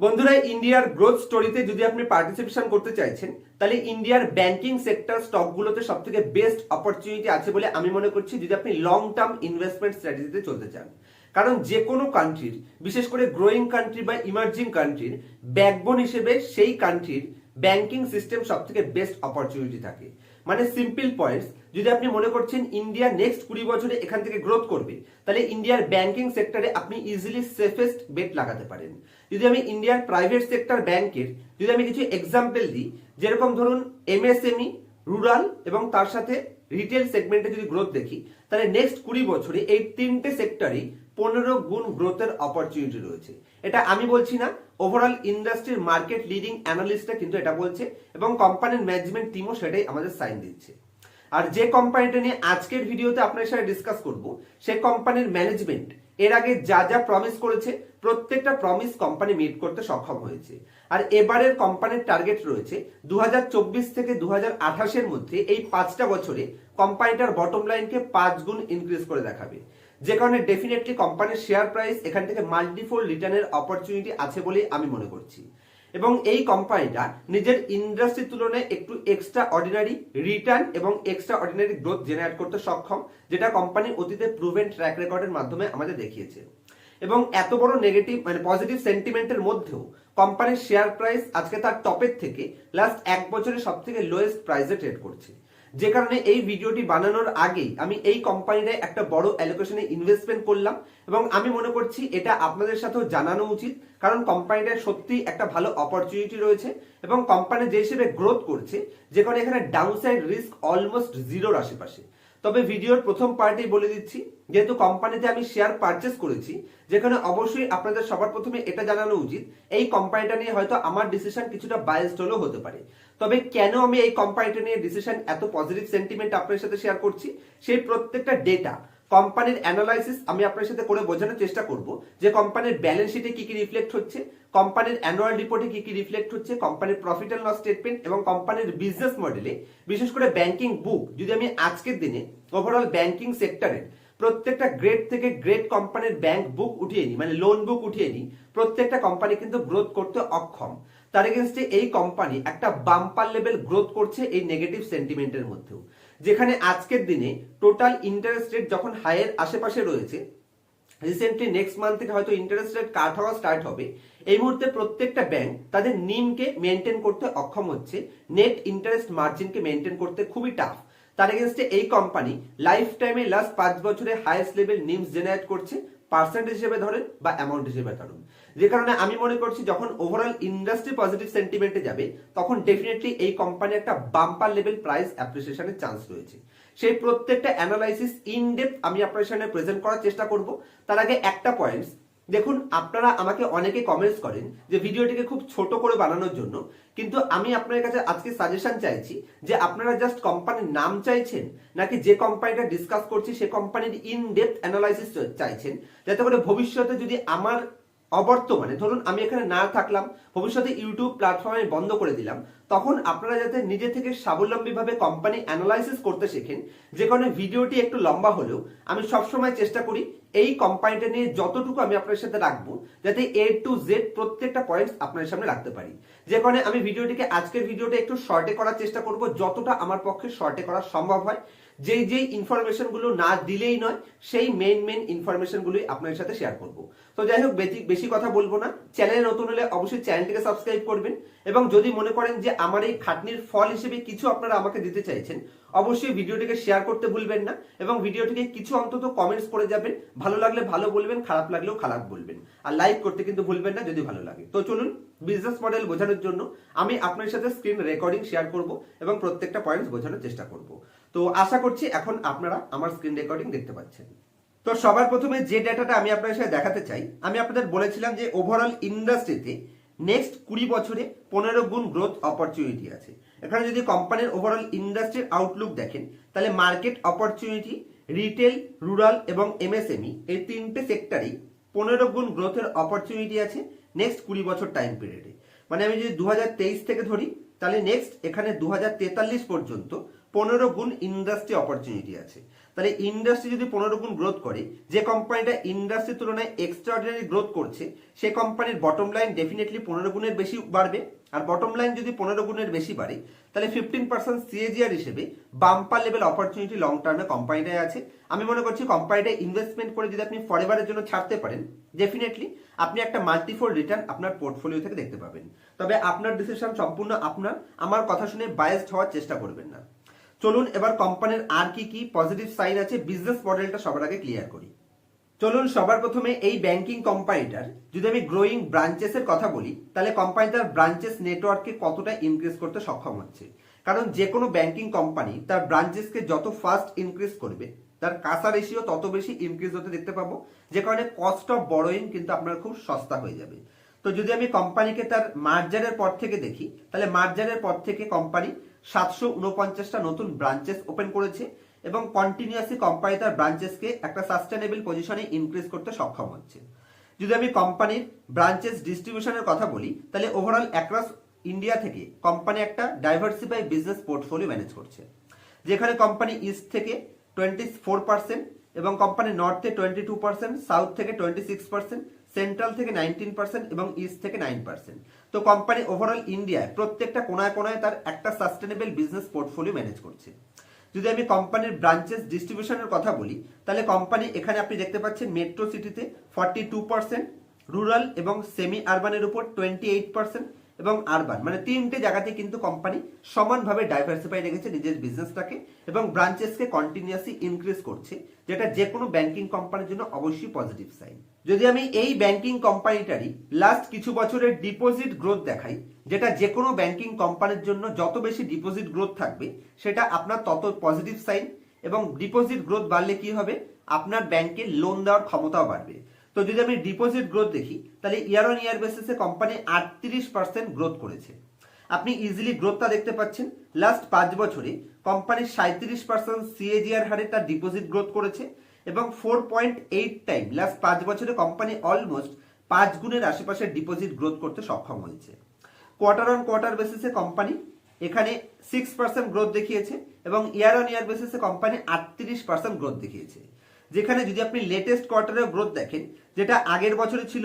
বন্ধুরা, ইন্ডিয়ার গ্রোথ স্টোরিতে যদি আপনি পার্টিসিপেশন করতে চাইছেন, তাহলে ইন্ডিয়ার ব্যাংকিং সেক্টর স্টকগুলোতে সব থেকে বেস্ট অপরচুনিটি আছে বলে আমি মনে করছি যদি আপনি লং টার্ম ইনভেস্টমেন্ট স্ট্র্যাটেজিতে চলতে চান। কারণ যে কোনো কান্ট্রির বিশেষ করে গ্রোয়িং কান্ট্রি বা ইমার্জিং কান্ট্রির ব্যাকবোন হিসেবে সেই কান্ট্রির ব্যাংকিং সিস্টেম সব থেকে বেস্ট অপরচুনিটি থাকে। মানে সিম্পল পয়েন্টস যদি আপনি মনে করছেন ইন্ডিয়া নেক্সট কুড়ি বছরে এখান থেকে গ্রোথ করবে, তাহলে ইন্ডিয়ার ব্যাংকিং সেক্টরে আপনি ইজিলি সেফেস্ট বেট লাগাতে পারেন। যদি আমি ইন্ডিয়ার প্রাইভেট সেক্টর ব্যাংকের যদি আমি কিছু এক্সাম্পল দিই, যেরকম ধরুন এমএসএমই রুরাল এবং তার সাথে রিটেল সেগমেন্টে যদি গ্রোথ দেখি, তাহলে নেক্সট কুড়ি বছরে এই তিনটে সেক্টরই পনেরো গুণ গ্রোথের অপরচুনিটি রয়েছে। এটা আমি বলছি না ওভারঅল ইন্ডাস্ট্রির মার্কেট লিডিং অ্যানালিস্টরা কিন্তু এটা বলছে এবং কোম্পানির ম্যানেজমেন্ট টিমও সেটাই আমাদের সাইন দিচ্ছে। আর যে কোম্পানিটা নিয়ে আজকের ভিডিওতে আপনার সাথে ডিসকাস করব, সে কোম্পানির ম্যানেজমেন্ট এর আগে যা যা প্রমিস করেছে, প্রত্যেকটা প্রমিস কোম্পানি মিট করতে সক্ষম হয়েছে। আর এবারের কোম্পানির টার্গেট রয়েছে দু থেকে দু হাজার মধ্যে এই পাঁচটা বছরে কোম্পানিটার বটম লাইনকে পাঁচ গুণ ইনক্রিজ করে দেখাবে। যে কারণে ডেফিনেটলি কোম্পানির শেয়ার প্রাইস এখান থেকে মাল্টিফোল রিটার্নের অপরচুনিটি আছে বলে আমি মনে করছি। এবং এই কোম্পানিটা নিজের ইন্ডাস্ট্রির তুলনায় একটু এক্সট্রা অর্ডিনারি রিটার্ন এবং এক্সট্রা অর্ডিনারি গ্রোথ জেনারেট করতে সক্ষম, যেটা কোম্পানি অতীতে প্রুভেন ট্র্যাক রেকর্ডের মাধ্যমে আমাদের দেখিয়েছে। এবং এত বড় নেগেটিভ মানে পজিটিভ সেন্টিমেন্টের মধ্যেও কোম্পানির শেয়ার প্রাইস আজকে তার টপের থেকে লাস্ট এক বছরে সব থেকে লোয়েস্ট প্রাইসে ট্রেড করছে। যে কারণে এই ভিডিওটি বানানোর আগেই আমি এই কোম্পানিটায় একটা বড় অ্যালোকেশনে ইনভেস্টমেন্ট করলাম এবং আমি মনে করছি এটা আপনাদের সাথেও জানানো উচিত, কারণ কোম্পানিটায় সত্যি একটা ভালো অপরচুনিটি রয়েছে এবং কোম্পানি যে হিসেবে গ্রোথ করছে, যে কারণে এখানে ডাউনসাইড রিস্ক অলমোস্ট জিরোর আশেপাশে। তবে ভিডিওর প্রথম পার্টেই বলে দিচ্ছি, যেহেতু কোম্পানিতে আমি শেয়ার পারচেস করেছি, যেখানে অবশ্যই আপনাদের সবার প্রথমে এটা জানানো উচিত, এই কোম্পানিটা নিয়ে হয়তো আমার ডিসিশন কিছুটা বায়াসড হলেও হতে পারে। তবে কেন আমি এই কোম্পানিটা নিয়ে ডিসিশন এত পজিটিভ সেন্টিমেন্ট আপনার সাথে শেয়ার করছি? সেই প্রত্যেকটা ডেটা কোম্পানির অ্যানালাইসিস আমি আপনার সাথে করে বোঝানোর চেষ্টা করব যে কোম্পানির ব্যালেন্স শিটে কি কি রিফ্লেক্ট হচ্ছে, কোম্পানির অ্যানুয়াল রিপোর্টে কি কি রিফ্লেক্ট হচ্ছে, কোম্পানির প্রফিট অ্যান্ড লস স্টেটমেন্ট এবং কোম্পানির বিজনেস মডেলে বিশেষ করে ব্যাংকিং বুক যদি আমি আজকের দিনে ওভারঅল ব্যাংকিং সেক্টরের প্রত্যেকটা গ্রেড থেকে গ্রেড কোম্পানির ব্যাংক বুক উঠিয়ে নিই মানে লোন বুক উঠিয়ে নিই, প্রত্যেকটা কোম্পানি কিন্তু গ্রোথ করতে অক্ষম। তার এগেনস্টে এই কোম্পানি একটা বাম্পার লেভেল গ্রোথ করছে এই নেগেটিভ সেন্টিমেন্টের মধ্যেও। যেখানে আজকের দিনে টোটাল ইন্টারেস্ট রেট যখন হাইয়ের আশেপাশে রয়েছে রিসেন্টলি নেক্সট মান্থ থেকে হয়তো ইন্টারেস্ট রেট কাট হওয়া স্টার্ট হবে, এই মুহূর্তে প্রত্যেকটা ব্যাংক তাদের নিমকে মেনটেন করতে অক্ষম হচ্ছে নেট ইন্টারেস্ট মার্জিনকে মেনটেন করতে খুবই টাফ তার এগেনস্টে এই কোম্পানি লাইফ টাইমে লাস্ট পাঁচ বছরে হাইয়েস্ট লেভেল নিমস জেনারেট করছে। পার্সেন্টেজ হিসেবে ধরেন বা অ্যামাউন্ট হিসেবে ধরুন। যে কারণে আমি মনে করছি যখন ওভারঅল ইন্ডাস্ট্রি পজিটিভ সেন্টিমেন্টে যাবে, তখন ডেফিনেটলি এই কোম্পানি একটা বাম্পার লেভেল প্রাইস অ্যাপ্রিসিয়েশনের চান্স রয়েছে। সেই প্রত্যেকটা অ্যানালাইসিস ইন ডেপ আমি আপনার সামনে প্রেজেন্ট করার চেষ্টা করব। তার আগে একটা পয়েন্টস দেখুন, আপনারা আমাকে অনেকে কমেন্টস করেন যে ভিডিওটিকে খুব ছোট করে বানানোর জন্য, কিন্তু আমি আপনার কাছে আজকে সাজেশন চাইছি যে আপনারা জাস্ট কোম্পানির নাম চাইছেন, নাকি যে কোম্পানিটা ডিসকাস করছি, সে কোম্পানির ইন ডেপথ অ্যানালাইসিস চাইছেন, যাতে করে ভবিষ্যতে যদি আমার অবর্তমানে, ধরুন আমি এখানে না থাকলাম, ভবিষ্যতে ইউটিউব প্ল্যাটফর্মে বন্ধ করে দিলাম, তখন আপনারা যাতে নিজে থেকে স্বাবলম্বীভাবে কোম্পানি অ্যানালাইসিস করতে শেখেন, যে কারণে ভিডিওটি একটু লম্বা হলেও আমি সবসময় চেষ্টা করি এই কোম্পানিটা নিয়ে যতটুকু আমি আপনার সাথে রাখব, যাতে এ টু জেড প্রত্যেকটা পয়েন্টস আপনার সামনে রাখতে পারি। যে কারণে আমি ভিডিওটিকে, আজকের ভিডিওটা একটু শর্টে করার চেষ্টা করব, যতটা আমার পক্ষে শর্টে করা সম্ভব হয়। যেই যেই ইনফরমেশনগুলো না দিলেই নয়, সেই মেন মেন ইনফরমেশন গুলোই আপনার সাথে শেয়ার করব। তো যাই হোক বেশি কথা বলব না। চ্যানেলে নতুন হলে অবশ্যই চ্যানেলটিকে সাবস্ক্রাইব করবেন এবং যদি মনে করেন যে আমার এই খাটনির ফল হিসেবে কিছু আপনারা আমাকে দিতে চাইছেন, অবশ্যই ভিডিওটিকে শেয়ার করতে ভুলবেন না এবং ভিডিওটিকে কিছু অন্তত কমেন্টস করে যাবেন। ভালো লাগলে ভালো বলবেন, খারাপ লাগলেও খারাপ বলবেন। আর লাইক করতে কিন্তু ভুলবেন না যদি ভালো লাগে। তো চলুন বিজনেস মডেল বোঝানোর জন্য আমি আপনার সাথে স্ক্রিন রেকর্ডিং শেয়ার করব এবং প্রত্যেকটা পয়েন্টস বোঝানোর চেষ্টা করব। তো আশা করছি এখন আপনারা আমার স্ক্রিন রেকর্ডিং দেখতে পাচ্ছেন। তো সবার প্রথমে যে ডেটাটা আমি আপনার সাথে দেখাতে চাই, আমি আপনাদের বলেছিলাম যে ওভারঅল ইন্ডাস্ট্রিতে নেক্সট কুড়ি বছরে পনেরো গুণ গ্রোথ অপরচুনিটি আছে। এখানে যদি কোম্পানির ওভারঅল ইন্ডাস্ট্রির আউটলুক দেখেন, তাহলে মার্কেট অপরচুনিটি রিটেল রুরাল এবং এমএসএমই এই তিনটে সেক্টরেই পনেরো গুণ গ্রোথের অপরচুনিটি আছে নেক্সট কুড়ি বছর টাইম পিরিয়ডে মানে আমি যদি দু হাজার তেইশ থেকে ধরি, তাহলে নেক্সট এখানে দু হাজার তেতাল্লিশ পর্যন্ত পনেরো গুণ ইন্ডাস্ট্রি অপরচুনিটি আছে। তাহলে ইন্ডাস্ট্রি যদি পনেরো গুণ গ্রোথ করে, যে কোম্পানিটা ইন্ডাস্ট্রির তুলনায় এক্সট্রাঅর্ডিনারি গ্রোথ করছে, সে কোম্পানির বটম লাইন ডেফিনেটলি পনেরো গুণের বেশি বাড়বে। আর বটম লাইন যদি পনেরো গুণের বেশি বাড়ে, তাহলে ফিফটিন পার্সেন্ট সিএজিআর হিসেবে বাম্পার লেভেল অপরচুনিটি লং টার্মে কোম্পানিটায় আছে। আমি মনে করছি কোম্পানিটা ইনভেস্টমেন্ট করে যদি আপনি ফরএভারের জন্য ছাড়তে পারেন ডেফিনেটলি আপনি একটা মাল্টিফোল রিটার্ন আপনার পোর্টফোলিও থেকে দেখতে পাবেন। তবে আপনার ডিসিশন সম্পূর্ণ আপনার। আমার কথা শুনে বায়াসড হওয়ার চেষ্টা করবেন না। চলুন এবার কোম্পানির আর কি কি পজিটিভ সাইন আছে বিজনেস মডেলটা সবার আগে ক্লিয়ার করি। চলুন সবার প্রথমে এই ব্যাংকিং কোম্পানিটার যদি আমি গ্রোয়িং ব্রাঞ্চেসের কথা বলি, তাহলে কোম্পানিটার ব্রাঞ্চেস নেটওয়ার্ককে কতটা ইনক্রিজ করতে সক্ষম হচ্ছে? কারণ যে কোনো ব্যাংকিং কোম্পানি তার ব্রাঞ্চেসকে যত ফাস্ট ইনক্রিজ করবে, তার কাঁচা রেশিও তত বেশি ইনক্রিজ হতে দেখতে পাবো। যে কারণে কস্ট অফ বড়োইং কিন্তু আপনার খুব সস্তা হয়ে যাবে। তো যদি আমি কোম্পানিকে তার মার্জারের পর থেকে দেখি, তাহলে মার্জারের পর থেকে কোম্পানি সাতশো উনপঞ্চাশটা নতুন ব্রাঞ্চেস ওপেন করেছে এবং কন্টিনিউয়াসলি কোম্পানি তার ব্রাঞ্চেসকে একটা সাস্টেনেবল পজিশনে ইনক্রিজ করতে সক্ষম হচ্ছে। যদি আমি কোম্পানির ব্রাঞ্চেস ডিস্ট্রিবিউশনের কথা বলি, তাহলে ওভারঅল অ্যাক্রস ইন্ডিয়া থেকে কোম্পানি একটা ডাইভার্সিফাই বিজনেস পোর্টফোলিও ম্যানেজ করছে। যেখানে কোম্পানি ইস্ট থেকে টোয়েন্টি ফোর পার্সেন্ট এবং কোম্পানি নর্থে টোয়েন্টি টু পার্সেন্ট সাউথ থেকে টোয়েন্টি সিক্স পার্সেন্ট সেন্ট্রাল থেকে নাইনটিন পার্সেন্ট এবং ইস্ট থেকে নাইন পার্সেন্ট তো কোম্পানি ওভারঅল ইন্ডিয়ায় প্রত্যেকটা কোনায় কোনায় তার একটা সাস্টেনেবল বিজনেস পোর্টফোলিও ম্যানেজ করছে। যদি আমি কোম্পানির ব্রাঞ্চেস ডিস্ট্রিবিউশনের কথা বলি, তাহলে কোম্পানি এখানে আপনি দেখতে পাচ্ছেন মেট্রো সিটিতে ফর্টি টু পার্সেন্ট রুরাল এবং সেমি আরবানের উপর টোয়েন্টি এইট পার্সেন্ট এবং আরবান মানে তিনটে জায়গাতে কিন্তু কোম্পানি সমানভাবে ডাইভার্সিফাই রেখেছে নিজের বিজনেসটাকে এবং ব্রাঞ্চেসকে কন্টিনিউয়াসলি ইনক্রিজ করছে, যেটা যে কোনো ব্যাংকিং কোম্পানির জন্য অবশ্যই পজিটিভ সাইন যদি আমি এই ব্যাংকিং কোম্পানিটারই লাস্ট কিছু বছরের ডিপোজিট গ্রোথ দেখাই, যেটা যে কোনো ব্যাংকিং কোম্পানির জন্য যত বেশি ডিপোজিট গ্রোথ থাকবে, সেটা আপনার তত পজিটিভ সাইন এবং ডিপোজিট গ্রোথ বাড়লে কি হবে? আপনার ব্যাংকে লোন দেওয়ার ক্ষমতাও বাড়বে। তো যদি আমি ডিপোজিট গ্রোথ দেখি, তাহলে ইয়ার অন ইয়ার বেসিসে কোম্পানি আটত্রিশ পার্সেন্ট গ্রোথ করেছে। আপনি ইজিলি গ্রোথটা দেখতে পাচ্ছেন। লাস্ট পাঁচ বছরে কোম্পানি সাঁত্রিশ পার্সেন্ট সিএজিআর হারে তার ডিপোজিট গ্রোথ করেছে এবং four point eight time last পাঁচ বছরে কোম্পানি অলমোস্ট পাঁচ গুণের আশেপাশে ডিপোজিট গ্রোথ করতে সক্ষম হয়েছে। কোয়ার্টার অন কোয়ার্টার বেসিসে কোম্পানি এখানে সিক্স পার্সেন্ট গ্রোথ দেখিয়েছে এবং ইয়ার অন ইয়ার বেসিসে কোম্পানি আটত্রিশ পার্সেন্ট গ্রোথ দেখিয়েছে। যেখানে যদি আপনি লেটেস্ট কোয়ার্টারের গ্রোথ দেখেন, যেটা আগের বছরে ছিল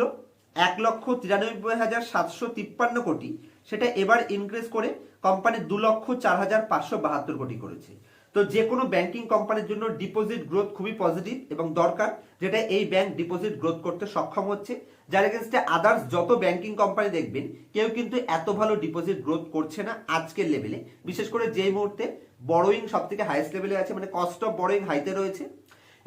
এক লক্ষ তিরানব্বই হাজার সাতশো তিপ্পান্ন কোটি, সেটা এবার ইনক্রিজ করে কোম্পানি দু লক্ষ চার হাজার পাঁচশো বাহাত্তর কোটি করেছে। তো যে কোনো ব্যাংকিং কোম্পানির জন্য ডিপোজিট গ্রোথ খুবই পজিটিভ এবং দরকার, যেটা এই ব্যাংক ডিপোজিট গ্রোথ করতে সক্ষম হচ্ছে। যার এগেনস্টে আদার্স যত ব্যাংকিং কোম্পানি দেখবেন, কেউ কিন্তু এত ভালো ডিপোজিট গ্রোথ করছে না আজকের লেভেলে বিশেষ করে যেই মুহূর্তে বড়োইং সব থেকে হাইয়েস্ট লেভেলে আছে মানে কস্ট অফ বড়োইং হাইতে রয়েছে।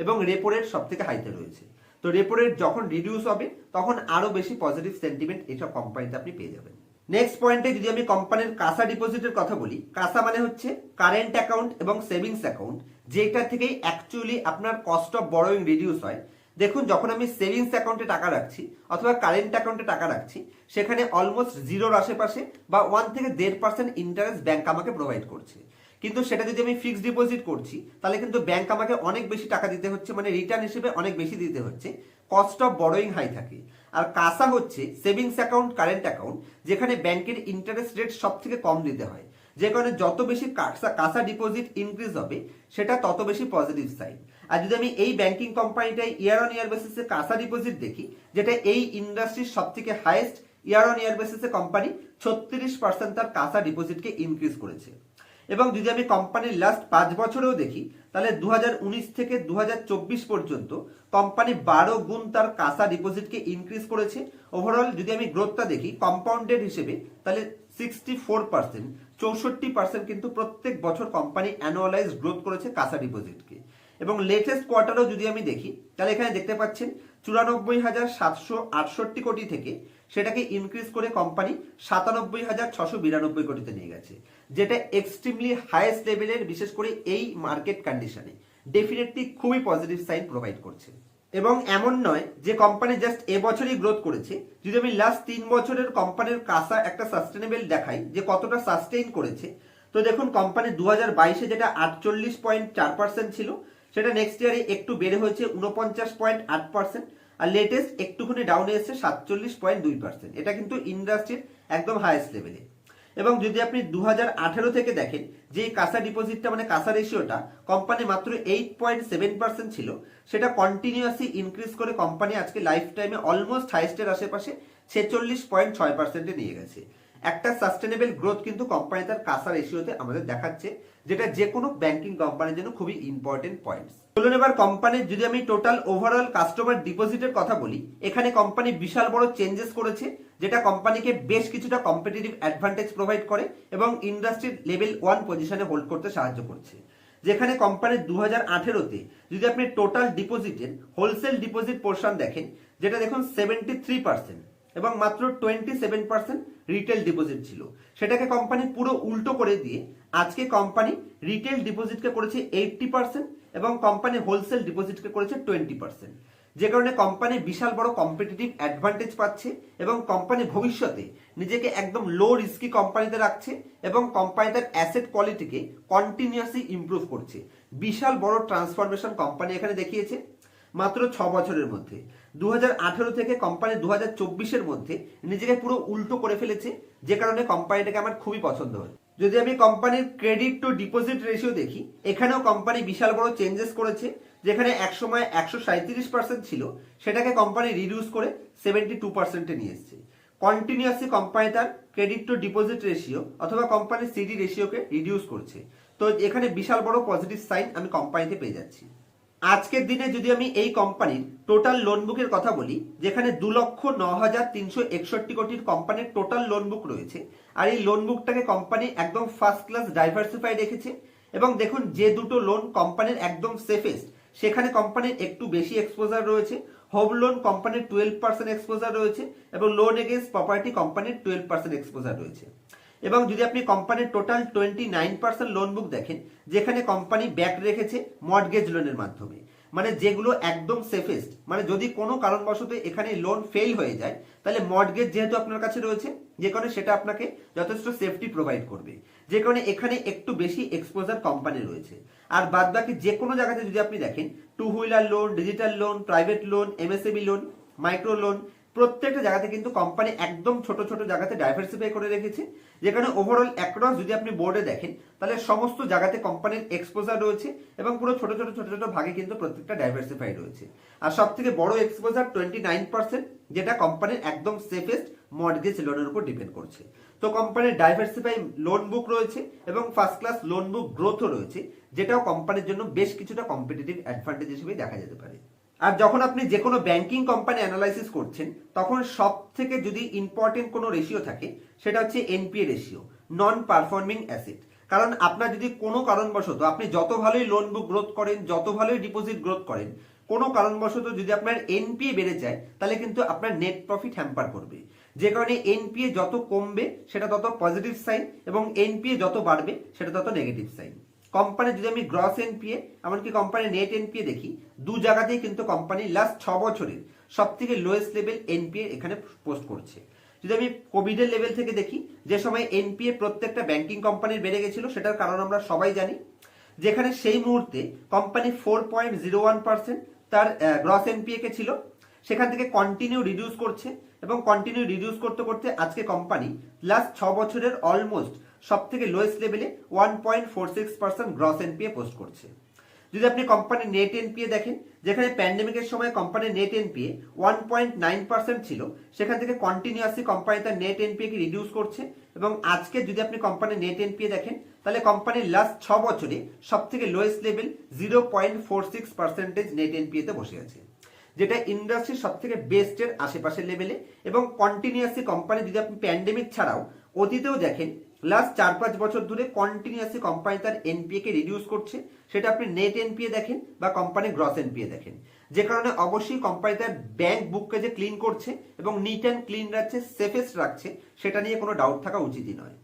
এবং রেপো রেট সব থেকে হাইতে রয়েছে। তো রেপো রেট যখন রিডিউস হবে, তখন আরও বেশি পজিটিভ সেন্টিমেন্ট এইসব কোম্পানিতে আপনি পেয়ে যাবেন। নেক্সট পয়েন্টে যদি আমি কোম্পানির কাঁসা ডিপোজিটের কথা বলি কাসা মানে হচ্ছে কারেন্ট অ্যাকাউন্ট এবং সেভিংস অ্যাকাউন্ট যেটা থেকেই অ্যাকচুয়ালি আপনার কস্ট অফ বড়োইং রিডিউস হয়। দেখুন, যখন আমি সেভিংস অ্যাকাউন্টে টাকা রাখছি অথবা কারেন্ট অ্যাকাউন্টে টাকা রাখছি, সেখানে অলমোস্ট জিরোর আশেপাশে বা ওয়ান থেকে দেড় পার্সেন্ট ইন্টারেস্ট ব্যাংক আমাকে প্রোভাইড করছে। কিন্তু সেটা যদি আমি ফিক্সড ডিপোজিট করছি, তাহলে কিন্তু ব্যাংক আমাকে অনেক বেশি টাকা দিতে হচ্ছে মানে রিটার্ন হিসেবে অনেক বেশি দিতে হচ্ছে। কস্ট অফ বড়োইং হাই থাকে। আর কাসা হচ্ছে সেভিংস অ্যাকাউন্ট কারেন্ট অ্যাকাউন্ট যেখানে ব্যাংকের ইন্টারেস্ট রেট সব থেকে কম দিতে হয়। যে কারণে যত বেশি কাসা কাসা ডিপোজিট ইনক্রিজ হবে, সেটা তত বেশি পজিটিভ সাইড আর যদি আমি এই ব্যাংকিং কোম্পানিটায় ইয়ার অন ইয়ার বেসিসে কাসা ডিপোজিট দেখি, যেটা এই ইন্ডাস্ট্রির সব থেকে হাইয়েস্ট ইয়ার অন ইয়ার বেসিসে কোম্পানি ছত্রিশ পার্সেন্ট তার কাসা ডিপোজিটকে ইনক্রিজ করেছে। এবং যদি আমি কোম্পানির লাস্ট পাঁচ বছরেও দেখি, তাহলে দু হাজার উনিশ থেকে দু হাজার চব্বিশ পর্যন্ত কোম্পানি বারো গুণ তার কাঁচা ডিপোজিটকে ইনক্রিজ করেছে। ওভারঅল যদি আমি গ্রোথটা দেখি কম্পাউন্ডেড হিসেবে, তাহলে সিক্সটি ফোর পার্সেন্ট চৌষট্টি পার্সেন্ট কিন্তু প্রত্যেক বছর কোম্পানি অ্যানুয়ালাইজ গ্রোথ করেছে কাঁচা ডিপোজিটকে এবং লেটেস্ট কোয়ার্টারও যদি আমি দেখি, তাহলে এখানে দেখতে পাচ্ছেন, চুরানব্বই হাজার সাতশো আটষট্টি কোটি থেকে সেটাকে ইনক্রিজ করে কোম্পানি সাতানব্বই হাজার ছশো বিরানব্বই কোটিতে নিয়ে গেছে, যেটা এক্সট্রিমলি হাইয়েস্ট লেভেলের বিশেষ করে এই মার্কেট কন্ডিশনে ডেফিনেটলি খুবই পজিটিভ সাইন প্রোভাইড করছে। এবং এমন নয় যে কোম্পানি জাস্ট এবছরই গ্রোথ করেছে, যদি আমি লাস্ট তিন বছরের কোম্পানির কাসা একটা সাস্টেনেবল দেখাই, যে কতটা সাস্টেইন করেছে, তো দেখুন কোম্পানি দু হাজার বাইশে যেটা আটচল্লিশ পয়েন্ট চার পার্সেন্ট ছিল, সেটা নেক্সট ইয়ারে একটু বেড়ে হয়েছে উনপঞ্চাশ পয়েন্ট আট পার্সেন্ট আর লেটেস্ট একটুখানি ডাউনে এসেছে সাতচল্লিশ পয়েন্ট দুই পার্সেন্ট এটা কিন্তু ইন্ডাস্ট্রির একদম হায়েস্ট লেভেলে এবং যদি আপনি দু হাজার আঠারো থেকে দেখেন, যে কাঁসা ডিপোজিটটা মানে কাঁসা রেশিওটা কোম্পানি মাত্র এইট পয়েন্ট সেভেন পার্সেন্ট ছিল, সেটা কন্টিনিউয়াসলি ইনক্রিজ করে কোম্পানি আজকে লাইফ টাইমে অলমোস্ট হাইস্টের আশেপাশে ছেচল্লিশ পয়েন্ট ছয় পার্সেন্টে নিয়ে গেছে। একটা সাস্টেনেবল গ্রোথ কিন্তু কোম্পানি তার কাঁসা রেশিওতে আমাদের দেখাচ্ছে, যেটা যে কোনো ব্যাংকিং কোম্পানির জন্য খুবই ইম্পর্টেন্ট পয়েন্টস চলুন এবার কোম্পানির যদি আমি টোটাল ওভারঅল কাস্টমার ডিপোজিটের কথা বলি, এখানে কোম্পানি বিশাল বড় চেঞ্জেস করেছে, যেটা কোম্পানিকে বেশ কিছুটা কম্পিটিটিভ অ্যাডভান্টেজ প্রোভাইড করে এবং ইন্ডাস্ট্রির লেভেল ওয়ান পজিশনে হোল্ড করতে সাহায্য করছে। যেখানে কোম্পানির দু হাজার আঠেরোতে যদি আপনি টোটাল ডিপোজিটের হোলসেল ডিপোজিট পোর্শন দেখেন, যেটা দেখুন সেভেন্টি থ্রি পার্সেন্ট এবং মাত্র twenty seven percent retail deposit ছিল। সেটাকে কোম্পানি পুরো উল্টো করে দিয়ে আজকে কোম্পানি রিটেল ডিপোজিটকে করেছে এইটটি পার্সেন্ট এবং কোম্পানি হোলসেল ডিপোজিটকে করেছে টোয়েন্টি পার্সেন্ট যে কারণে কোম্পানি বিশাল বড় কম্পিটিটিভ অ্যাডভান্টেজ পাচ্ছে এবং কোম্পানি ভবিষ্যতে নিজেকে একদম লো রিস্কি কোম্পানিতে রাখছে এবং কোম্পানি তার অ্যাসেট কোয়ালিটিকে কন্টিনিউয়াসলি ইমপ্রুভ করছে। বিশাল বড় ট্রান্সফরমেশন কোম্পানি এখানে দেখিয়েছে। মাত্র ছ বছরের মধ্যে। দু হাজার আঠেরো থেকে কোম্পানি দু হাজার মধ্যে নিজেকে পুরো উল্টো করে ফেলেছে, যে কারণে কোম্পানিটাকে আমার খুবই পছন্দ হয়। যদি আমি কোম্পানির ক্রেডিট টু ডিপোজিট রেশিও দেখি, এখানেও কোম্পানি বিশাল বড় চেঞ্জেস করেছে, যেখানে এক সময় একশো সাঁত্রিশ পার্সেন্ট ছিল, সেটাকে কোম্পানি রিডিউস করে সেভেন্টি টু পার্সেন্টে নিয়ে এসছে। কন্টিনিউয়াসলি কোম্পানি তার ক্রেডিট টু ডিপোজিট রেশিও অথবা কোম্পানির সিডি রেশিওকে রিডিউস করছে। তো এখানে বিশাল বড় পজিটিভ সাইন আমি কোম্পানিতে পেয়ে যাচ্ছি। আজকের দিনে যদি আমি এই কোম্পানির টোটাল লোন বুকের কথা বলি, যেখানে দু লক্ষ ন হাজার তিনশো একষট্টি কোটির কোম্পানির টোটাল লোন বুক রয়েছে, আর এই লোন বুকটাকে কোম্পানি একদম ফার্স্ট ক্লাস ডাইভার্সিফাই রেখেছে, এবং দেখুন যে দুটো লোন কোম্পানির একদম সেফেস্ট সেখানে কোম্পানির একটু বেশি এক্সপোজার রয়েছে হোম লোন কোম্পানির টুয়েলভ পার্সেন্ট এক্সপোজার রয়েছে, এবং লোন এগেন্স্ট প্রপার্টি কোম্পানির টুয়েলভ পার্সেন্ট এক্সপোজার রয়েছে। এবং যদি আপনি কোম্পানির total twenty nine percent loan book দেখেন, যেখানে কোম্পানি ব্যাক রেখেছে মর্টগেজ লোনের মাধ্যমে মানে যেগুলো একদম সেফেস্ট মানে যদি কোনো কারণবশত এখানে লোন ফেল হয়ে যায়, তাহলে মর্টগেজ যেহেতু আপনার কাছে রয়েছে, যে কারণে সেটা আপনাকে যথেষ্ট সেফটি প্রোভাইড করবে। যে কারণে এখানে একটু বেশি এক্সপোজার কোম্পানি রয়েছে। আর বাদ বাকি যে কোনো জায়গাতে যদি আপনি দেখেন two wheeler loan digital loan private loan MSME loan micro loan প্রত্যেকটা জায়গাতে কিন্তু কোম্পানি একদম ছোট ছোট জায়গাতে ডাইভার্সিফাই করে রেখেছে। যেখানে ওভারঅল অ্যাক্রস যদি আপনি বোর্ডে দেখেন, তাহলে সমস্ত জায়গাতে কোম্পানির এক্সপোজার রয়েছে এবং পুরো ছোট ছোট ছোট ছোট ভাগে কিন্তু প্রত্যেকটা ডাইভার্সিফাই রয়েছে। আর সব থেকে বড় এক্সপোজার টোয়েন্টি নাইন পার্সেন্ট যেটা কোম্পানির একদম সেফেস্ট মর্গেজ লোনের উপর ডিপেন্ড করছে। তো কোম্পানির ডাইভার্সিফাই লোন বুক রয়েছে এবং ফার্স্ট ক্লাস লোন বুক গ্রোথও রয়েছে, যেটাও কোম্পানির জন্য বেশ কিছুটা কম্পিটিটিভ অ্যাডভান্টেজ হিসেবে দেখা যেতে পারে। আর যখন আপনি যে কোনো ব্যাংকিং কোম্পানি অ্যানালাইসিস করছেন, তখন সব থেকে যদি ইম্পর্টেন্ট কোনো রেশিও থাকে, সেটা হচ্ছে NPA ratio non performing asset কারণ আপনার যদি কোনো কারণবশত আপনি যত ভালোই লোন বুক গ্রোথ করেন, যত ভালোই ডিপোজিট গ্রোথ করেন, কোনো কারণবশত যদি আপনার এনপিএ বেড়ে যায়, তাহলে কিন্তু আপনার নেট প্রফিট হ্যাম্পার করবে। যে কারণে এনপিএ যত কমবে, সেটা তত পজিটিভ সাইন এবং এনপিএ যত বাড়বে, সেটা তত নেগেটিভ সাইন কোম্পানির যদি আমি গ্রস এনপিএ এমনকি কোম্পানির নেট এনপিএ দেখি, দু জায়গাতেই কিন্তু কোম্পানি লাস্ট ছ বছরের সব থেকে লোয়েস্ট লেভেল এনপিএ এখানে পোস্ট করছে। যদি আমি কোভিডের লেভেল থেকে দেখি, যে সময় এনপিএ প্রত্যেকটা ব্যাংকিং কোম্পানির বেড়ে গেছিল, সেটার কারণ আমরা সবাই জানি, যেখানে সেই মুহূর্তে company four point zero one percent তার গ্রস এনপিএ কে ছিল, সেখান থেকে কন্টিনিউ রিডিউস করছে এবং কন্টিনিউ রিডিউস করতে করতে আজকে কোম্পানি লাস্ট ছ বছরের অলমোস্ট সব থেকে লোয়েস্ট লেভেলে one point four six percent gross NPA post করছে। যদি আপনি কোম্পানির নেট এনপিএ দেখেন, যেখানে প্যান্ডেমিকের সময় কোম্পানির net NPA one point nine percent ছিল, সেখান থেকে কন্টিনিউয়াসলি কোম্পানি তার নেট এনপিএ কে রিডিউস করছে এবং আজকে যদি আপনি কোম্পানির নেট এনপিএ দেখেন, তাহলে কোম্পানির লাস্ট ছ বছরে সব থেকে lowest level zero point four six percentage net এনপিএতে বসে আছে। যেটা ইন্ডাস্ট্রির সব থেকে বেস্টের আশেপাশের লেভেলে এবং কন্টিনিউয়াসলি কোম্পানি যদি আপনি প্যান্ডেমিক ছাড়াও অতীতেও দেখেন লাস্ট চার পাঁচ বছর ধরে কন্টিনিউয়াসলি কোম্পানি তার এনপিএ কে রিডিউস করছে। সেটা আপনি নেট এনপিএ দেখেন বা কোম্পানি গ্রস এনপিএ দেখেন। যে কারণে অবশ্যই কোম্পানি তার ব্যাংক বুককে যে ক্লিন করছে এবং নিট অ্যান্ড ক্লিন রাখছে সেফেস্ট রাখছে, সেটা নিয়ে কোনো ডাউট থাকা উচিতই নয়।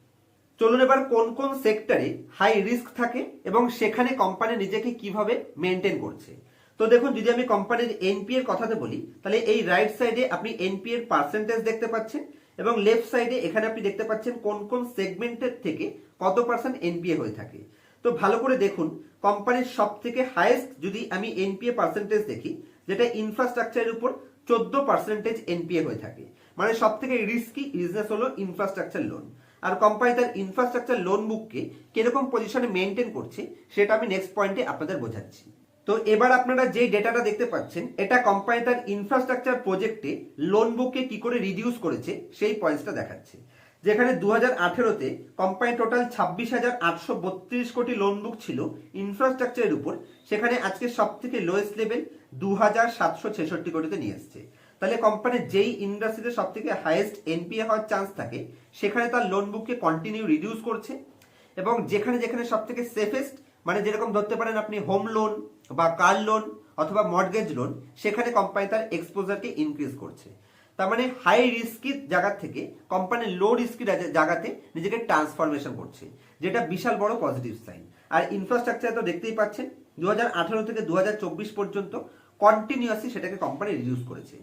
চলুন এবার কোন কোন সেক্টরে হাই রিস্ক থাকে এবং সেখানে কোম্পানি নিজেকে কীভাবে মেনটেন করছে। তো দেখুন, যদি আমি কোম্পানির এনপি এর কথাতে বলি, তাহলে এই রাইট সাইডে আপনি এনপি এর পার্সেন্টেজ দেখতে পাচ্ছেন। এবং লেফট সাইডে এখানে আপনি দেখতে পাচ্ছেন কোন কোন সেগমেন্টের থেকে কত পার্সেন্ট এনপিএ হয়ে থাকে। তো ভালো করে দেখুন কোম্পানির সব থেকে হাইয়েস্ট যদি আমি এনপিএ পার্সেন্টেজ দেখি, যেটা ইনফ্রাস্ট্রাকচারের উপর চোদ্দ পার্সেন্টেজ এনপিএ হয়ে থাকে। মানে সব থেকে রিস্কি বিজনেস হলো ইনফ্রাস্ট্রাকচার লোন আর কোম্পানি তার ইনফ্রাস্ট্রাকচার লোন বুককে কীরকম পজিশনে মেনটেন করছে, সেটা আমি নেক্সট পয়েন্টে আপনাদের বোঝাচ্ছি। তো এবার আপনারা যে ডেটাটা দেখতে পাচ্ছেন, এটা কোম্পানি তার ইনফ্রাস্ট্রাকচার প্রজেক্টে লোন বুককে কি করে রিডিউস করেছে, সেই পয়েন্টসটা দেখাচ্ছে। যেখানে দু হাজার আঠেরোতে কোম্পানি টোটাল ছাব্বিশ হাজার আটশো বত্রিশ কোটি লোন বুক ছিল ইনফ্রাস্ট্রাকচারের উপর। সেখানে আজকে সব থেকে লোয়েস্ট লেভেল দু হাজার সাতশো ছেষট্টি কোটিতে নিয়ে এসছে। তাহলে কোম্পানির যেই ইন্ডাস্ট্রিতে সব থেকে হাইয়েস্ট এনপিএ হওয়ার চান্স থাকে, সেখানে তার লোন বুককে কন্টিনিউ রিডিউস করছে। এবং যেখানে যেখানে সব থেকে সেফেস্ট মানে যেরকম ধরতে পারেন আপনি হোম লোন বা কার লোন অথবা মর্গেজ লোন সেখানে কোম্পানি তার এক্সপোজারকে ইনক্রিজ করছে। তার মানে হাই রিস্কি জায়গা থেকে কোম্পানি লো রিস্কি জায়গাতে নিজেকে ট্রান্সফরমেশন করছে, যেটা বিশাল বড় পজিটিভ সাইন আর ইনফ্রাস্ট্রাকচার তো দেখতেই পাচ্ছেন দু হাজার আঠারো থেকে দু হাজার চব্বিশ পর্যন্ত কন্টিনিউয়াসলি সেটাকে কোম্পানি রিডিউস করেছে।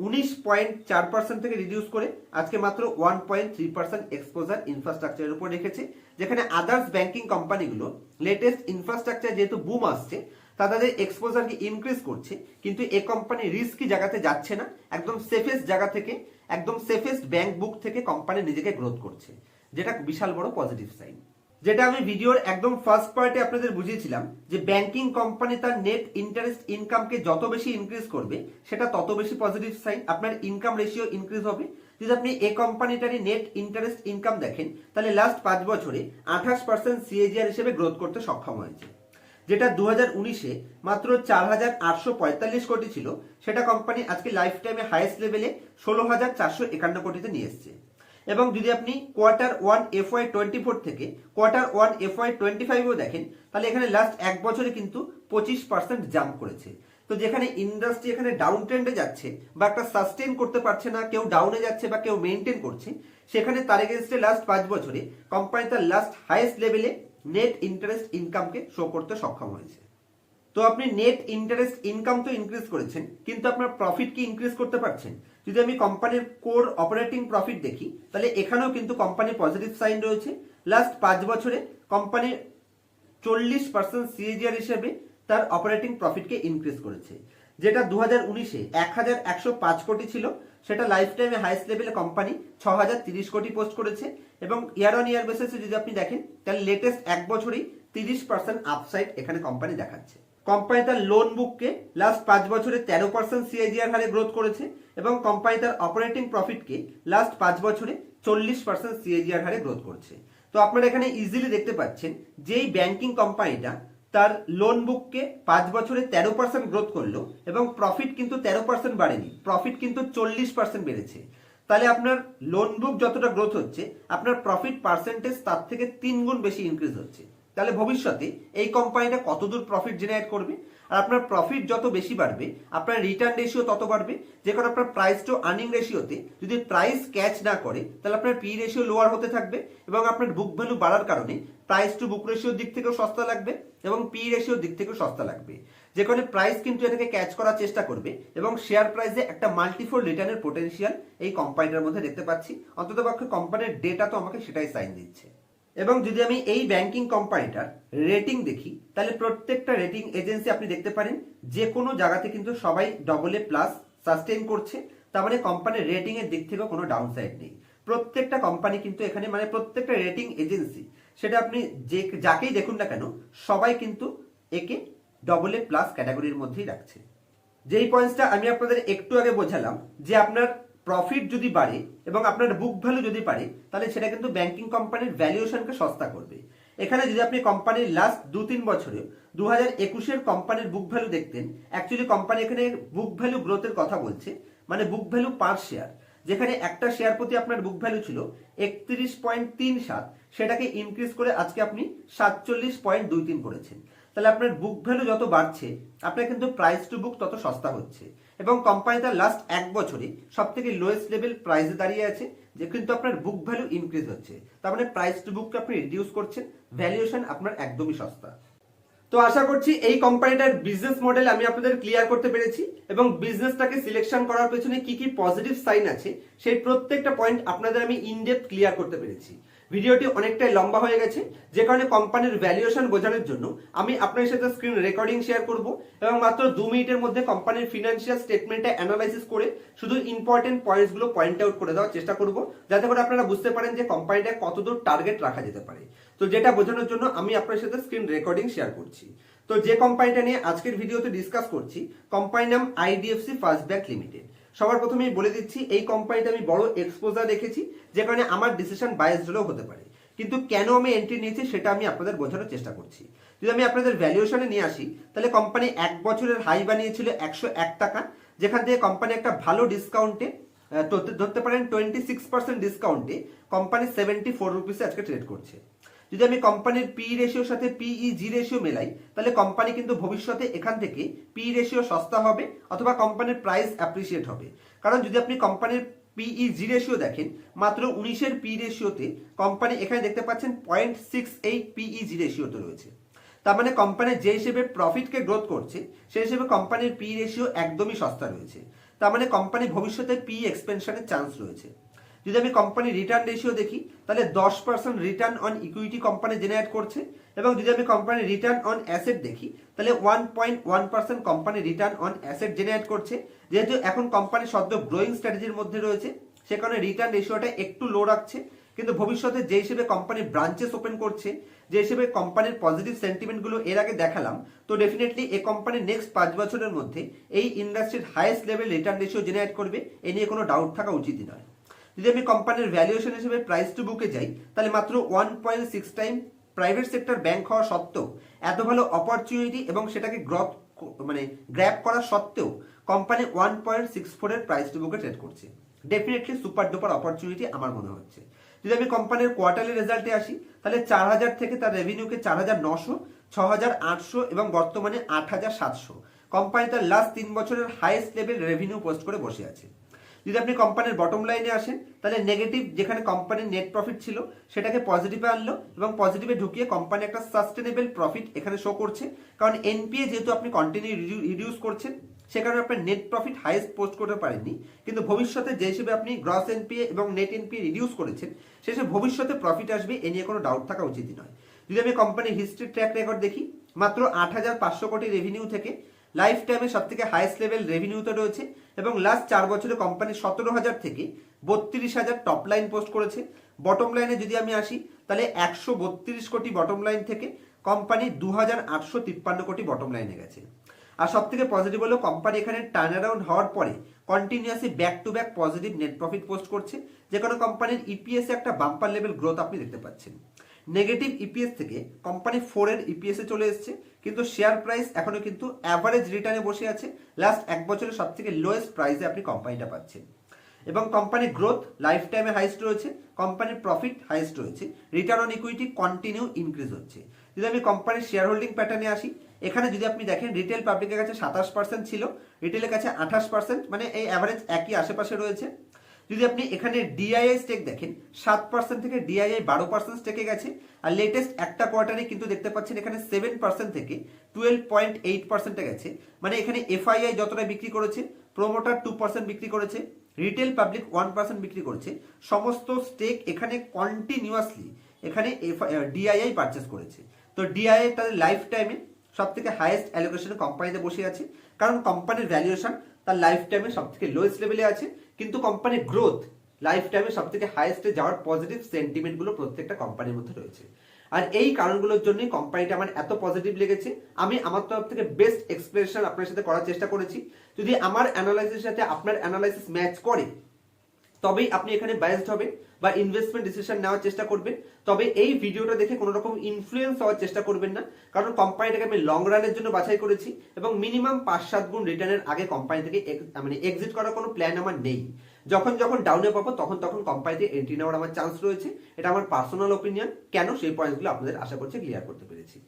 উনিশ পয়েন্ট চার পার্সেন্ট থেকে রিডিউস করে আজকে মাত্র one point three percent exposure ইনফ্রাস্ট্রাকচারের উপর রেখেছে, যেখানে আদার্স ব্যাংকিং কোম্পানিগুলো লেটেস্ট ইনফ্রাস্ট্রাকচার যেহেতু বুম আসছে তাদের এক্সপোজারকে ইনক্রিজ করছে, কিন্তু এ কোম্পানি রিস্কি জায়গাতে যাচ্ছে না, একদম সেফেস্ট জায়গা থেকে, একদম সেফেস্ট ব্যাংক বুক থেকে কোম্পানি নিজেকে গ্রোথ করছে। যেটা বিশাল বড় পজিটিভ সাইন যেটা আমি ভিডিওর একদম ফার্স্ট পার্টে আপনাদের বুঝিয়েছিলাম, যে ব্যাংকিং কোম্পানি তার নেট ইন্টারেস্ট ইনকামকে যত বেশি ইনক্রিজ করবে, সেটা তত বেশি পজিটিভ সাইন আপনার ইনকাম রেশিও ইনক্রিজ হবে। যদি আপনি এ কোম্পানিটারই নেট ইন্টারেস্ট ইনকাম দেখেন, তাহলে লাস্ট পাঁচ বছরে আঠাশ পার্সেন্ট সিএজিআর হিসেবে গ্রোথ করতে সক্ষম হয়েছে। যেটা দু হাজার উনিশে মাত্র চার হাজার আটশো পঁয়তাল্লিশ কোটি ছিল, সেটা কোম্পানি আজকে লাইফ টাইমে হাইয়েস্ট লেভেলে ষোলো হাজার চারশো একান্ন কোটিতে নিয়ে এসছে। এবং যদি আপনি quarter one F Y twenty four থেকে quarter one F Y twenty ফাইভও দেখেন, তাহলে এখানে লাস্ট এক বছরে কিন্তু পঁচিশ পার্সেন্ট জাম্প করেছে। তো যেখানে ইন্ডাস্ট্রি এখানে ডাউন ট্রেন্ডে যাচ্ছে বা একটা সাস্টেন করতে পারছে না, কেউ ডাউনে যাচ্ছে বা কেউ মেনটেন করছে, সেখানে তার এগেনস্টে লাস্ট পাঁচ বছরে কোম্পানি তার লাস্ট হাইয়েস্ট লেভেলে নেট ইন্টারেস্ট ইনকামকে শো করতে সক্ষম হয়েছে। তো আপনি নেট ইন্টারেস্ট ইনকাম তো ইনক্রিজ করেছেন, কিন্তু আপনার প্রফিট কি ইনক্রিজ করতে পারছেন? যদি আমি কোম্পানির কোর অপারেটিং প্রফিট দেখি, তাহলে এখানেও কিন্তু কোম্পানির পজিটিভ সাইন রয়েছে। লাস্ট পাঁচ বছরে কোম্পানি চল্লিশ পার্সেন্ট সিএজিআর হিসেবে তার অপারেটিং প্রফিটকে ইনক্রিজ করেছে। যেটা দু হাজার উনিশে এক হাজার একশো পাঁচ কোটি ছিল সেটা লাইফ টাইমে হাইস্ট লেভেলে কোম্পানি ছ হাজার তিরিশ কোটি পোস্ট করেছে এবং ইয়ার অন ইয়ার বেসিসে যদি আপনি দেখেন তাহলে লেটেস্ট এক বছরেই তিরিশ পার্সেন্ট আপসাইড এখানে কোম্পানি দেখাচ্ছে। কোম্পানি তার লোন বুককে লাস্ট পাঁচ বছরে তেরো পার্সেন্ট সিআইজিআর হারে গ্রোথ করেছে এবং কোম্পানি তার অপারেটিং প্রফিটকে লাস্ট পাঁচ বছরে চল্লিশ পার্সেন্ট সিএজিআর হারে গ্রোথ করছে। তো আপনারা এখানে ইজিলি দেখতে পাচ্ছেন, যেই ব্যাংকিং কোম্পানিটা তার লোন বুককে পাঁচ বছরে তেরো পার্সেন্ট গ্রোথ করল এবং প্রফিট কিন্তু তেরো পার্সেন্ট বাড়েনি। প্রফিট কিন্তু চল্লিশ পার্সেন্ট বেড়েছে। তাহলে আপনার লোন বুক যতটা গ্রোথ হচ্ছে, আপনার প্রফিট পার্সেন্টেজ তার থেকে তিন গুণ বেশি ইনক্রিজ হচ্ছে। তাহলে ভবিষ্যতে এই কোম্পানিটা কতদূর প্রফিট জেনারেট করবে? আর আপনার প্রফিট যত বেশি বাড়বে, আপনার রিটার্ন রেশিও তত বাড়বে। যে কারণে আপনার প্রাইস টু আর্নিং রেশিওতে যদি প্রাইস ক্যাচ না করে, তাহলে আপনার পি রেশিও লোয়ার হতে থাকবে এবং আপনার বুক ভ্যালু বাড়ার কারণে প্রাইস টু বুক রেশিওর দিক থেকেও সস্তা লাগবে এবং পি রেশিওর দিক থেকেও সস্তা লাগবে। যে কারণে প্রাইস কিন্তু এটাকে ক্যাচ করার চেষ্টা করবে এবং শেয়ার প্রাইসে একটা মাল্টিফোল রিটার্নের পোটেনশিয়াল এই কোম্পানিটার মধ্যে দেখতে পাচ্ছি। অন্ততপক্ষে কোম্পানির ডেটা তো আমাকে সেটাই সাইন দিচ্ছে। এবং যদি আমি এই ব্যাংকিং কোম্পানিটার রেটিং দেখি, তাহলে প্রত্যেকটা রেটিং এজেন্সি আপনি দেখতে পারেন, যে কোনো জায়গাতে কিন্তু সবাই ডবল এ প্লাস সাস্টেন করছে। তার মানে কোম্পানির রেটিং এর দিক থেকেও কোনো ডাউন সাইড নেই। প্রত্যেকটা কোম্পানি কিন্তু এখানে মানে প্রত্যেকটা রেটিং এজেন্সি সেটা আপনি যে যাকেই দেখুন না কেন, সবাই কিন্তু একে ডবল এ প্লাস ক্যাটাগরির মধ্যেই রাখছে। যেই পয়েন্টসটা আমি আপনাদের একটু আগে বোঝালাম, যে আপনার প্রফিট যদি বাড়ে এবং আপনার বুক ভ্যালু যদি বাড়ে, তাহলে সেটা কিন্তু ব্যাংকিং কোম্পানির ভ্যালুয়েশনকে সস্তা করবে। এখানে যদি আপনি কোম্পানির লাস্ট দু তিন বছরে দু হাজার একুশের কোম্পানির বুক ভ্যালু দেখতেন অ্যাকচুয়ালি কোম্পানি এখানে বুক ভ্যালু গ্রোথের কথা বলছে মানে বুক ভ্যালু পার শেয়ার যেখানে একটা শেয়ার প্রতি আপনার বুক ভ্যালু ছিল একত্রিশ পয়েন্ট তিন সাত, সেটাকে ইনক্রিজ করে আজকে আপনি সাতচল্লিশ পয়েন্ট দুই তিন করেছেন। তাহলে আপনার বুক ভ্যালু যত বাড়ছে, আপনার কিন্তু প্রাইস টু বুক তত সস্তা হচ্ছে। এবং কোম্পানি তার লাস্ট এক বছরে সব থেকে লোয়েস্ট লেভেল প্রাইসে দাঁড়িয়ে আছে, যে কিন্তু আপনার বুক ভ্যালু ইনক্রিজ হচ্ছে। তার মানে প্রাইস টু বুককে আপনি রিডিউস করছেন ভ্যালুয়েশন আপনার একদমই সস্তা। তো আশা করছি এই কোম্পানিটার বিজনেস মডেল আমি আপনাদের ক্লিয়ার করতে পেরেছি এবং বিজনেসটাকে সিলেকশন করার পেছনে কি কি পজিটিভ সাইন আছে, সেই প্রত্যেকটা পয়েন্ট আপনাদের আমি ইনডেপথ ক্লিয়ার করতে পেরেছি। ভিডিওটি অনেকটাই লম্বা হয়ে গেছে, যে কারণে কোম্পানির ভ্যালুয়েশন বোঝানোর জন্য আমি আপনার সাথে স্ক্রিন রেকর্ডিং শেয়ার করব এবং মাত্র দু মিনিটের মধ্যে কোম্পানির ফিনান্সিয়াল স্টেটমেন্টটা অ্যানালাইসিস করে শুধু ইম্পর্টেন্ট পয়েন্টসগুলো পয়েন্ট আউট করে দেওয়ার চেষ্টা করব, যাতে করে আপনারা বুঝতে পারেন যে কোম্পানিটা কতদূর টার্গেট রাখা যেতে পারে। তো যেটা বোঝানোর জন্য আমি আপনার সাথে স্ক্রিন রেকর্ডিং শেয়ার করছি। তো যে কোম্পানিটা নিয়ে আজকের ভিডিওতে ডিসকাস করছি কোম্পানির নাম আইডিএফসি ফার্স্ট ব্যাক লিমিটেড সবার প্রথমেই বলে দিচ্ছি, এই কোম্পানিতে আমি বড় এক্সপোজার রেখেছি, যে কারণে আমার ডিসিশন বায়াস হলেও হতে পারে। কিন্তু কেন আমি এন্ট্রি নিয়েছি সেটা আমি আপনাদের বোঝানোর চেষ্টা করছি। যদি আমি আপনাদের ভ্যালুয়েশনে নিয়ে আসি, তাহলে কোম্পানি এক বছরের হাই বানিয়েছিল একশো এক টাকা, যেখান থেকে কোম্পানি একটা ভালো ডিসকাউন্টে ধরতে পারেন টোয়েন্টি সিক্স পার্সেন্ট ডিসকাউন্টে কোম্পানি সেভেন্টি ফোর রুপিসে আজকে ট্রেড করছে। যদি আমি কোম্পানির পি রেশিওর সাথে পিই জি রেশিও মেলাই, তাহলে কোম্পানি কিন্তু ভবিষ্যতে এখান থেকে পি রেশিও সস্তা হবে অথবা কোম্পানির প্রাইস অ্যাপ্রিসিয়েট হবে। কারণ যদি আপনি কোম্পানির পিই জি রেশিও দেখেন, মাত্র উনিশের পি রেশিওতে কোম্পানি এখানে দেখতে পাচ্ছেন point six eight PE G রেশিওতে রয়েছে। তার মানে কোম্পানি যে হিসেবে প্রফিটকে গ্রোথ করছে, সেই হিসেবে কোম্পানির পি রেশিও একদমই সস্তা রয়েছে। তার মানে কোম্পানি ভবিষ্যতে পি এক্সপেনশনের চান্স রয়েছে। যদি আমি কোম্পানির রিটার্ন রেশিও দেখি, তাহলে দশ percent return on equity company generate করছে। এবং যদি আমি কোম্পানির রিটার্ন অন অ্যাসেট দেখি, তাহলে one point one percent company return on asset generate করছে। যেহেতু এখন কোম্পানি সদ্য গ্রোয়িং স্ট্র্যাটেজির মধ্যে রয়েছে, সে কারণে রিটার্ন রেশিওটা একটু লো রাখছে। কিন্তু ভবিষ্যতে যে হিসেবে কোম্পানি ব্রাঞ্চেস ওপেন করছে, যে হিসেবে কোম্পানির পজিটিভ সেন্টিমেন্টগুলো এর আগে দেখালাম, তো ডেফিনেটলি এই কোম্পানি নেক্সট পাঁচ বছরের মধ্যে এই ইন্ডাস্ট্রির highest level return ratio generate করবে, এ নিয়ে কোনো ডাউট থাকা উচিতই নয়। যদি আমি কোম্পানির ভ্যালুয়েশন হিসেবে প্রাইস টু বুকে যাই, তাহলে মাত্র one point six time private sector bank হওয়া সত্ত্বেও, এত ভালো অপরচুনিটি এবং সেটাকে গ্রথ মানে গ্র্যাপ করা সত্ত্বেও কোম্পানি ওয়ান পয়েন্ট সিক্স ফোরের প্রাইস টু বুকে ট্রেড করছে। ডেফিনেটলি সুপার ডুপার অপরচুনিটি আমার মনে হচ্ছে। যদি আমি কোম্পানির কোয়ার্টারলি রেজাল্টে আসি, তাহলে চার হাজার থেকে তার রেভিনিউকে চার হাজার নশো ছ হাজার আটশো এবং বর্তমানে আট হাজার সাতশো। কোম্পানি তার লাস্ট তিন বছরের হাইয়েস্ট লেভেল রেভিনিউ পোস্ট করে বসে আছে। যদি আপনি কোম্পানির বটম লাইনে আসেন, তাহলে নেগেটিভ যেখানে কোম্পানির নেট প্রফিট ছিল, সেটাকে পজিটিভে আনলো এবং পজিটিভে ঢুকিয়ে কোম্পানি একটা সাস্টেনেবল প্রফিট এখানে শো করছে। কারণ এনপিএ যেহেতু আপনি কন্টিনিউ রিডিউস করছেন, সে কারণে আপনার নেট প্রফিট হাইয়েস্ট পোস্ট করতে পারেননি। কিন্তু ভবিষ্যতে যে হিসেবে আপনি গ্রস এনপিএ এবং নেট এনপিএ রিডিউস করেছেন, সে হিসেবে ভবিষ্যতে প্রফিট আসবে, এ নিয়ে কোনো ডাউট থাকা উচিত নয়। যদি আমি কোম্পানির হিস্ট্রি ট্র্যাক রেকর্ড দেখি, মাত্র আট হাজার পাঁচশো কোটি রেভিনিউ থেকে লাইফ টাইমে সব থেকে হাইয়েস্ট লেভেল রেভিনিউতে রয়েছে এবং লাস্ট চার বছরে কোম্পানি সতেরো হাজার থেকে বত্রিশ হাজার টপ লাইন পোস্ট করেছে। বটম লাইনে যদি আমি আসি, তাহলে একশো বত্রিশ কোটি বটম লাইন থেকে কোম্পানি দু হাজার আটশো তিপ্পান্ন কোটি বটম লাইনে গেছে। আর সব থেকে পজিটিভ হলো কোম্পানি এখানে টার্ন অ্যারাউন্ড হওয়ার পরে continuously back to back positive net profit post করছে। যে কোনো কোম্পানির ইপিএস একটা বাম্পার লেভেল গ্রোথ আপনি দেখতে পাচ্ছেন। নেগেটিভ ইপিএস থেকে কোম্পানি ফোরের ইপিএসে চলে এসছে। কিন্তু শেয়ার প্রাইস এখনও কিন্তু অ্যাভারেজ রিটার্নে বসে আছে। লাস্ট এক বছরের সব থেকে লোয়েস্ট প্রাইসে আপনি কোম্পানিটা পাচ্ছেন। এবং কোম্পানির গ্রোথ লাইফ টাইমে হাইস্ট রয়েছে। কোম্পানির প্রফিট হাইস্ট রয়েছে। Return on equity continue increase হচ্ছে। যদি আমি কোম্পানির শেয়ার হোল্ডিং প্যাটার্নে আসি, এখানে যদি আপনি দেখেন রিটেল পাবলিকের কাছে সাতাশ পার্সেন্ট ছিল রিটেলের কাছে আঠাশ পার্সেন্ট মানে এই অ্যাভারেজ একই আশেপাশে রয়েছে। যদি আপনি এখানে ডিআইআই স্টেক দেখেন, সাত পার্সেন্ট থেকে ডিআইআই বারো পার্সেন্ট স্টেকে গেছে, আর লেটেস্ট একটা কোয়ার্টারে কিন্তু দেখতে পাচ্ছেন এখানে সেভেন পার্সেন্ট থেকে টুয়েলভ পয়েন্ট এইট পার্সেন্টে গেছে। মানে এখানে এফআইআই যতটা বিক্রি করেছে প্রোমোটার টু পার্সেন্ট বিক্রি করেছে রিটেল পাবলিক ওয়ান পার্সেন্ট বিক্রি করেছে, সমস্ত স্টেক এখানে কন্টিনিউয়াসলি এখানে ডিআইআই পারচেস করেছে। তো ডিআইআই তাদের লাইফ টাইমে সব থেকে হাইয়েস্ট অ্যালোকেশনে কোম্পানিতে বসে আছে, কারণ কোম্পানির ভ্যালুয়েশন তার লাইফ টাইমে সব থেকে লোয়েস্ট লেভেলে আছে কিন্তু কোম্পানির গ্রোথ লাইফ টাইমে সব থেকে হাইয়েস্টে যাওয়ার পজিটিভ সেন্টিমেন্টগুলো প্রত্যেকটা কোম্পানির মধ্যে রয়েছে। আর এই কারণগুলোর জন্যই কোম্পানিটা আমার এত পজিটিভ লেগেছে। আমি আমার তরফ থেকে বেস্ট এক্সপ্লেনেশন আপনার সাথে করার চেষ্টা করেছি। যদি আমার অ্যানালাইসিসের সাথে আপনার অ্যানালাইসিস ম্যাচ করে, তবেই আপনি এখানে বায়াসড হবেন। বা ইনভেস্টমেন্ট ডিসিশন নেওয়ার চেষ্টা করবেন। তবে এই ভিডিওটা দেখে কোনো রকম ইনফ্লুয়েন্স হওয়ার চেষ্টা করবেন না। কারণ কোম্পানিটাকে আমি লং রানের জন্য বাছাই করেছি এবং মিনিমাম পাঁচ সাত গুণ রিটার্নের আগে কোম্পানি থেকে মানে এক্সিট করার কোনো প্ল্যান আমার নেই। যখন যখন ডাউনে পাবো তখন তখন কোম্পানিতে এন্ট্রি নেওয়ার আমার চান্স রয়েছে। এটা আমার পার্সোনাল ওপিনিয়ন কেন? সেই পয়েন্টগুলো আপনাদের আশা করছি ক্লিয়ার করতে পেরেছি।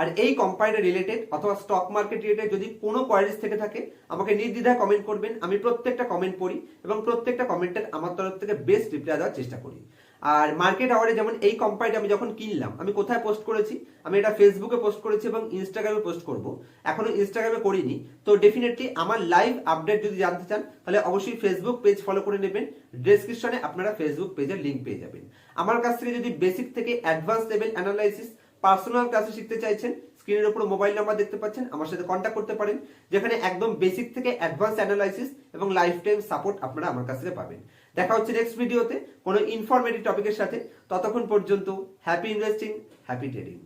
আর এই কোম্পানিটা রিলেটেড অথবা স্টক মার্কেট রিলেটেড যদি কোনো কোয়ারিজ থেকে থাকে, আমাকে নির্দ্বিধায় কমেন্ট করবেন, আমি প্রত্যেকটা কমেন্ট পড়ি এবং প্রত্যেকটা কমেন্টের আমার তরফ থেকে বেস্ট রিপ্লাই দেওয়ার চেষ্টা করি। আর মার্কেট আওয়ারে যেমন এই কোম্পানিটা আমি যখন কিনলাম, আমি কোথায় পোস্ট করেছি? আমি এটা ফেসবুকে পোস্ট করেছি এবং ইনস্টাগ্রামে পোস্ট করব। এখনও ইনস্টাগ্রামে করিনি, তো ডেফিনেটলি আমার লাইভ আপডেট যদি জানতে চান, তাহলে অবশ্যই ফেসবুক পেজ ফলো করে নেবেন। ডেসক্রিপশনে আপনারা ফেসবুক পেজের লিঙ্ক পেয়ে যাবেন। আমার কাছ থেকে যদি বেসিক থেকে অ্যাডভান্স লেভেল অ্যানালাইসিস পার্সোনাল ক্লাসে শিখতে চাইছেন স্ক্রিনের উপর মোবাইল নাম্বার দেখতে পাচ্ছেন, আমার সাথে কন্ট্যাক্ট করতে পারেন, যেখানে একদম বেসিক থেকে অ্যাডভান্স অ্যানালাইসিস এবং লাইফ টাইম সাপোর্ট আপনারা আমার কাছ থেকে পাবেন। দেখা হচ্ছে নেক্সট ভিডিওতে কোনো ইনফরমেটিভ টপিকের সাথে, ততক্ষণ পর্যন্ত হ্যাপি ইনভেস্টিং হ্যাপি ট্রেডিং